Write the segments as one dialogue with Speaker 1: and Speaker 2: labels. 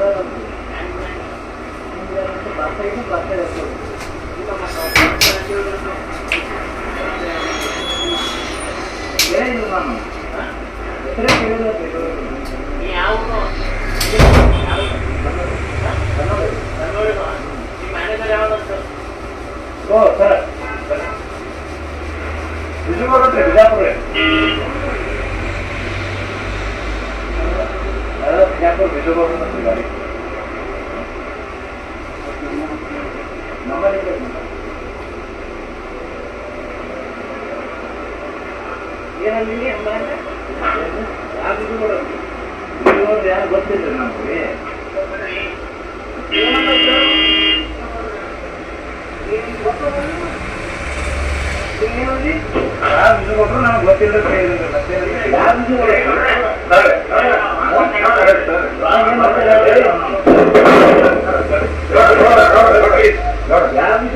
Speaker 1: ఏ ఇది మనం ఎక్కడ తెలియదు ಏನಲ್ಲಿ ಯಾರು ಯಾರು ಗೊತ್ತಿಲ್ಲ ನಮಗೆ ಯಾರು ಗೊತ್ತಿಲ್ಲ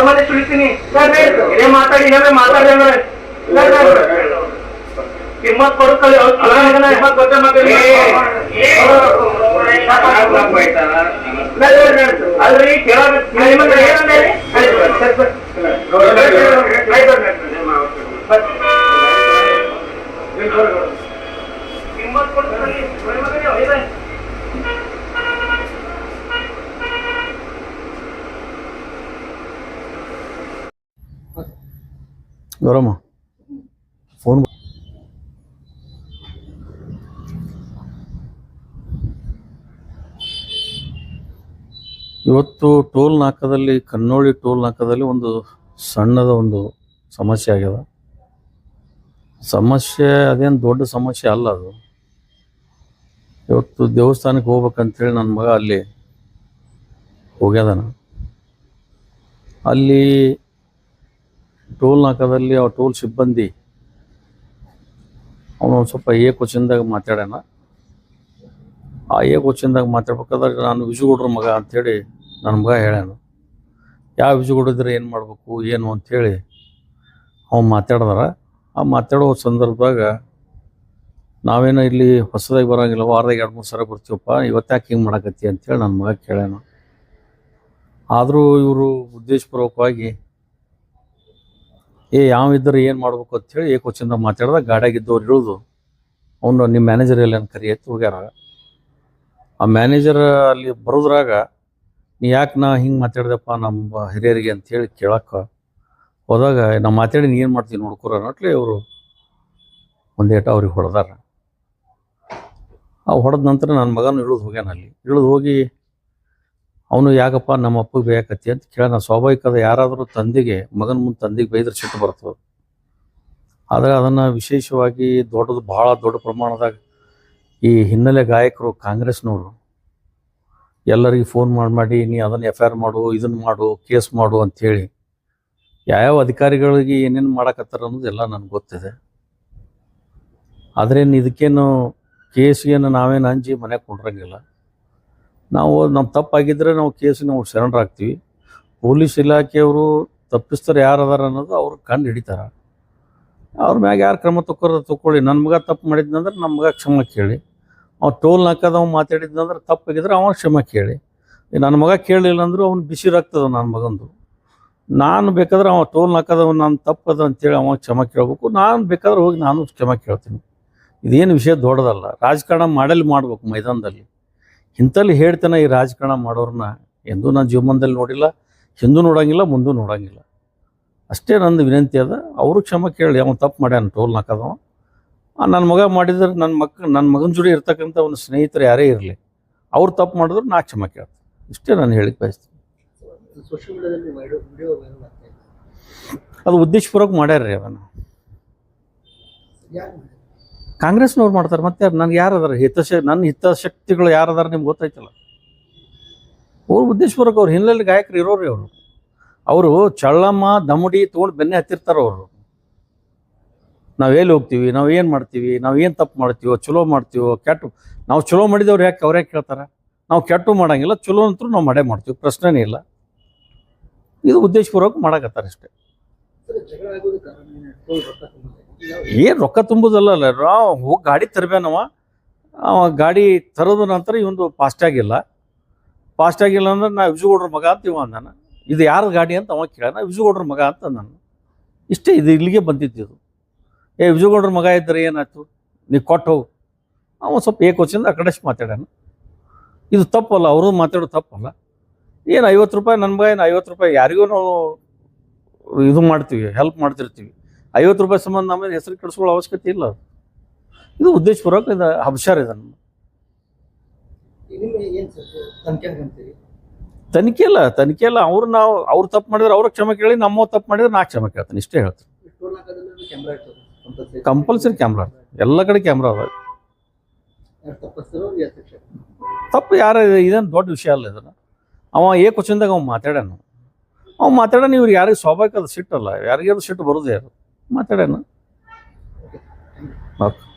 Speaker 1: ಚರ್ಮನೆ ಸುಳಿತೀನಿ ಇದೇ ಮಾತಾಡಿ ಏನಾದ್ರೆ ಮಾತಾಡಿ ಅಂದ್ರೆ. ಕಿಮ್ಮತ್ ಕೊಡುತ್ತಲ್ಲ ಕಿಮ್ಮತ್ ಗೊತ್ತೇ ಮಾತಾಡಿ. ಅಲ್ರಿ ಕೇಳಾಗ ಕಿಮ್ಮತ್ ಕೊಡುತ್ತಲ್ಲಿ
Speaker 2: ಗೌರಮ್ಮ. ಫೋನ್ ಇವತ್ತು ಟೋಲ್ ನಾಕದಲ್ಲಿ ಕನ್ನೋಳಿ ಟೋಲ್ ನಾಕದಲ್ಲಿ ಒಂದು ಸಣ್ಣದ ಒಂದು ಸಮಸ್ಯೆ ಆಗ್ಯದ. ಸಮಸ್ಯೆ ಅದೇನು ದೊಡ್ಡ ಸಮಸ್ಯೆ ಅಲ್ಲ ಅದು. ಇವತ್ತು ದೇವಸ್ಥಾನಕ್ಕೆ ಹೋಗ್ಬೇಕಂತೇಳಿ ನನ್ನ ಮಗ ಅಲ್ಲಿ ಹೋಗ್ಯದಾನ. ಅಲ್ಲಿ ಟೋಲ್ ನಾಕದಲ್ಲಿ ಆ ಟೋಲ್ ಸಿಬ್ಬಂದಿ, ಅವನು ಸ್ವಲ್ಪ ಏ ಕ್ವಶನ್ದಾಗ ಮಾತಾಡ್ಯಾನ. ಆ ಏ ಕ್ವಶನ್ದಾಗ ಮಾತಾಡ್ಬೇಕಾದ್ರೆ ನಾನು ವಿಜುಗೌಡ್ರ ಮಗ ಅಂಥೇಳಿ ನನ್ನ ಮಗ ಹೇಳ್ಯಾನು. ಯಾವ ವಿಜುಗೌಡಿದ್ರೆ ಏನು ಮಾಡಬೇಕು, ಏನು? ಅಂಥೇಳಿ ಅವ್ನು ಮಾತಾಡ್ದಾರ. ಆ ಮಾತಾಡೋ ಸಂದರ್ಭದಾಗ ನಾವೇನೋ ಇಲ್ಲಿ ಹೊಸದಾಗಿ ಬರೋಂಗಿಲ್ಲ, ವಾರದಾಗ ಎರಡು ಮೂರು ಸಲ ಬರ್ತೀವಪ್ಪ ಇವತ್ತ್ಯಾಕೆ ಹಿಂಗೆ ಮಾಡಕತ್ತಿ ಅಂತೇಳಿ ನನ್ನ ಮಗ ಕೇಳ್ಯಾನು. ಆದರೂ ಇವರು ಉದ್ದೇಶಪೂರ್ವಕವಾಗಿ ಏ, ಯಾವ ಇದ್ರೆ ಏನು ಮಾಡ್ಬೇಕು ಅಂತೇಳಿ ಏಕೋಚಿಂದ ಮಾತಾಡ್ದಾಗ ಗಾಡಿಯಾಗಿದ್ದವ್ರು ಇಳಿದು ಅವನು ನಿಮ್ಮ ಮ್ಯಾನೇಜರ್ ಎಲ್ಲ ಕರಿ ಎತ್ತು ಹೋಗ್ಯಾರ. ಆ ಮ್ಯಾನೇಜರ್ ಅಲ್ಲಿ ಬರೋದ್ರಾಗ, ನೀ ಯಾಕೆ ನಾ ಹಿಂಗೆ ಮಾತಾಡ್ದಪ್ಪ ನಮ್ಮ ಹಿರಿಯರಿಗೆ ಅಂತೇಳಿ ಕೇಳಕ್ಕೆ. ಹೋದಾಗ ನಾ ಮಾತಾಡಿ ನೀ ಏನು ಮಾಡ್ತೀನಿ ನೋಡ್ಕೊರ ಅನ್ನಟ್ಲಿ ಅವರು ಒಂದೇಟ ಅವ್ರಿಗೆ ಹೊಡೆದಾರ. ಆ, ಹೊಡೆದ ನಂತರ ನನ್ನ ಮಗನ ಇಳಿದು ಹೋಗ್ಯಾನ ಅಲ್ಲಿ. ಇಳಿದು ಹೋಗಿ ಅವನು, ಯಾಕಪ್ಪ ನಮ್ಮ ಅಪ್ಪಗೆ ಬೇಕತ್ತಿ ಅಂತ ಕೇಳೋಣ ಸ್ವಾಭಾವಿಕದ ಯಾರಾದರೂ ತಂದೆಗೆ, ಮಗನ ಮುಂದೆ ತಂದೆಗೆ ಬೈದ್ರೆ ಸಿಟ್ಟು ಬರ್ತದೆ. ಆದರೆ ಅದನ್ನು ವಿಶೇಷವಾಗಿ ದೊಡ್ಡದು ಭಾಳ ದೊಡ್ಡ ಪ್ರಮಾಣದಾಗ ಈ ಹಿನ್ನೆಲೆ ಗಾಯಕರು ಕಾಂಗ್ರೆಸ್ನವರು, ಎಲ್ಲರಿಗೆ ಫೋನ್ ಮಾಡಿ ಮಾಡಿ, ನೀ ಅದನ್ನು ಎಫ್ ಐ ಆರ್ ಮಾಡು ಇದನ್ನು ಮಾಡು, ಕೇಸ್ ಮಾಡು ಅಂಥೇಳಿ ಯಾವ್ಯಾವ ಅಧಿಕಾರಿಗಳಿಗೆ ಏನೇನು ಮಾಡಕತ್ತಾರ ಅನ್ನೋದೆಲ್ಲ ನನಗೆ ಗೊತ್ತಿದೆ. ಆದ್ರೇನು ಇದಕ್ಕೇನು ಕೇಸ್ಗೇನು ನಾವೇನು ಅಂಜಿ ಮನೆಗೆ ಕೊಂಡ್ರಂಗಿಲ್ಲ. ನಾವು ನಮ್ಮ ತಪ್ಪಾಗಿದ್ದರೆ ನಾವು ಕೇಸಿಗೆ ನಾವು ಶರಣರಾಗ್ತೀವಿ ಪೊಲೀಸ್ ಇಲಾಖೆಯವರು ತಪ್ಪಿಸ್ತಾರೆ ಯಾರು ಅದಾರ ಅನ್ನೋದು ಅವ್ರು ಕಂಡು ಹಿಡಿತಾರೆ. ಅವ್ರ ಮ್ಯಾಗ ಯಾರು ಕ್ರಮ ತಕ್ಕೋರ ತಗೊಳ್ಳಿ ನನ್ನ ಮಗ ತಪ್ಪು ಮಾಡಿದ್ನಂದ್ರೆ ನಮ್ಮ ಮಗ ಕ್ಷಮ ಕೇಳಿ. ಅವ್ನು ಟೋಲ್ ನಾಕದವ ಮಾತಾಡಿದ್ನಂದ್ರೆ ತಪ್ಪಾಗಿದ್ರೆ ಅವನ ಕ್ಷಮ ಕೇಳಿ. ನನ್ನ ಮಗ ಕೇಳಲಿಲ್ಲ ಅಂದರೂ ಅವ್ನು ಬಿಸಿ ನನ್ನ ಮಗಂದು. ನಾನು ಬೇಕಾದ್ರೆ ಅವ ಟೋಲ್ ನಾಕದವ ನಾನು ತಪ್ಪದ ಅಂತೇಳಿ ಅವ ಕ್ಷಮ ಕೇಳಬೇಕು. ನಾನು ಬೇಕಾದ್ರೆ ಹೋಗಿ ನಾನು ಕ್ಷಮ ಕೇಳ್ತೀನಿ. ಇದೇನು ವಿಷಯ ದೊಡ್ಡದಲ್ಲ. ರಾಜಕಾರಣ ಮಾಡಲಿ ಮಾಡ್ಬೇಕು ಮೈದಾನದಲ್ಲಿ. ಇಂಥಲ್ಲಿ ಹೇಳ್ತಾನೆ ಈ ರಾಜಕಾರಣ ಮಾಡೋರನ್ನ ಎಂದೂ ನಾನು ಜೀವಮಾನದಲ್ಲಿ ನೋಡಿಲ್ಲ ಹಿಂದೂ ನೋಡೋಂಗಿಲ್ಲ ಮುಂದೂ ನೋಡೋಂಗಿಲ್ಲ. ಅಷ್ಟೇ ನಂದು ವಿನಂತಿ ಅದ. ಅವರು ಕ್ಷಮ ಕೇಳಿ ಅವನು ತಪ್ಪು ಮಾಡ್ಯಾನ ಟೋಲ್ ನಾಕದವ. ನನ್ನ ಮಗ ಮಾಡಿದ್ರೆ ನನ್ನ ಮಕ್ ನನ್ನ ಮಗನ ಜೋಡಿ ಇರ್ತಕ್ಕಂಥ ಒಂದು ಸ್ನೇಹಿತರು ಯಾರೇ ಇರಲಿ ಅವ್ರು ತಪ್ಪು ಮಾಡಿದ್ರು ನಾ ಕ್ಷಮ ಕೇಳ್ತೀನಿ. ಇಷ್ಟೇ ನಾನು ಹೇಳಿ ಬಯಸ್ತೀನಿ. ಅದು ಉದ್ದೇಶಪೂರ್ವಕ ಮಾಡ್ಯಾರ್ರಿ ಅದನ್ನು ಕಾಂಗ್ರೆಸ್ನವ್ರು ಮಾಡ್ತಾರೆ, ಮತ್ತೆ ನನ್ಗೆ ಯಾರು ಅದಾರ ಹಿತಶ ನನ್ನ ಹಿತಾಸಕ್ತಿಗಳು ಯಾರು ಅದಾರ ನಿಮ್ಗೆ ಗೊತ್ತಾಯ್ತಲ್ಲ? ಅವ್ರು ಉದ್ದೇಶಪೂರ್ವಕ ಅವ್ರು ಹಿನ್ನೆಲೆ ಗಾಯಕರು ಇರೋರು ಅವರು ಅವರು ಚಳ್ಳಮ್ಮ, ದಮಡಿ ತೊಗೊಂಡು ಬೆನ್ನೆ ಹತ್ತಿರ್ತಾರೆ ಅವರು. ನಾವೆಲ್ಲಿ ಹೋಗ್ತೀವಿ, ನಾವು ಏನು ಮಾಡ್ತೀವಿ, ನಾವು ಏನು ತಪ್ಪು ಮಾಡ್ತೀವೋ, ಚಲೋ ಮಾಡ್ತೀವೋ, ಕೆಟ್ಟು, ನಾವು ಚಲೋ ಮಾಡಿದವ್ರು ಯಾಕೆ ಅವ್ರು ಯಾಕೆ ಕೇಳ್ತಾರೆ? ನಾವು ಕೆಟ್ಟು ಮಾಡೋಂಗಿಲ್ಲ, ಚಲೋ ಅಂತೂ ನಾವು ಮಾಡೇ ಮಾಡ್ತೀವಿ, ಪ್ರಶ್ನೆನೇ ಇಲ್ಲ. ಇದು ಉದ್ದೇಶಪೂರ್ವಕ ಮಾಡಕತ್ತಾರೆ ಅಷ್ಟೇ.
Speaker 3: ಏನು ರೊಕ್ಕ
Speaker 2: ತುಂಬುದಲ್ಲ ನಾವು ಹೋಗಿ ಗಾಡಿ ತರಬೇನವ ಅವ ಗಾಡಿ ತರೋದ ನಂತರ ಇವೊಂದು ಫಾಸ್ಟ್ ಆಗಿಲ್ಲ. ಫಾಸ್ಟ್ ಆಗಿಲ್ಲ ಅಂದ್ರೆ ನಾ ವಿಜುಗೌಡ್ರ ಮಗ ಅಂತ ಇವ ಅಂದಾನ. ಇದು ಯಾರ ಗಾಡಿ ಅಂತ ಅವ ಕೇಳ ವಿಜುಗೌಡ್ರ ಮಗ ಅಂತ ನಾನು ಇಷ್ಟೇ ಇದು ಇಲ್ಲಿಗೆ ಬಂದಿದ್ದು ಇದು. ಏ, ವಿಜುಗೌಡ್ರ ಮಗ ಇದ್ದರೆ ಏನಾಯ್ತು? ನೀ ಕೊಟ್ಟು ಹೋಗು. ಅವ ಸ್ವಲ್ಪ ಏಕೋಚಿಂದ ಆ ಕಡೆ ಮಾತಾಡ್ಯಾನ. ಇದು ತಪ್ಪಲ್ಲ, ಅವರು ಮಾತಾಡೋದು ತಪ್ಪಲ್ಲ. ಏನು ಐವತ್ತು ರೂಪಾಯಿ ನನ್ನ ಮಗ, ಏನು ಐವತ್ತು ರೂಪಾಯಿ ಯಾರಿಗೂ ನಾವು ಇದು ಮಾಡ್ತೀವಿ ಹೆಲ್ಪ್ ಮಾಡ್ತಿರ್ತೀವಿ. ಐವತ್ತು ರೂಪಾಯಿ ಸಂಬಂಧ ಆಮೇಲೆ ಹೆಸರು ಕೆಡಿಸ್ಕೊಳ್ಳೋ ಅವಶ್ಯಕತೆ ಇಲ್ಲ. ಅದು. ಇದು ಉದ್ದೇಶಪೂರ್ವಕ ಇದು ಅಬ್ಷಾರ್ ಇದೆ
Speaker 3: ನಮ್ಮ ತನಿಖೆ
Speaker 2: ಇಲ್ಲ ತನಿಖೆ ಇಲ್ಲ. ಅವ್ರು ನಾವು ಅವ್ರು ತಪ್ಪು ಮಾಡಿದ್ರೆ ಅವ್ರ ಕ್ಷಮೆ ಕೇಳಿ ನಮ್ಮ ತಪ್ಪು ಮಾಡಿದ್ರೆ ನಾ ಕ್ಷಮೆ ಕೇಳ್ತೀನಿ ಇಷ್ಟೇ ಹೇಳ್ತೀನಿ.
Speaker 3: ಕಂಪಲ್ಸರಿ
Speaker 2: ಕ್ಯಾಮ್ರಾ ಎಲ್ಲ ಕಡೆ ಕ್ಯಾಮ್ರಾ ಅದ. ತಪ್ಪು ಯಾರ ಇದೇನು ದೊಡ್ಡ ವಿಷಯ ಅಲ್ಲ ಇದನ್ನ. ಅವ ಏ ಕ್ವಶನ್ದಾಗ ಅವ್ನು ಮಾತಾಡ್ಯಾನ. ಅವ್ನು ಮಾತಾಡೋಣ ಇವ್ರು ಯಾರಿಗೆ ಸ್ವಾಭಾವಿಕ ಅದು ಸಿಟ್ಟಲ್ಲ. ಯಾರಿಗಾದ್ರು ಸಿಟ್ಟು ಬರೋದೇ ಅದು ಮಾತಾಡ್ಯಾನ ಓಕೆ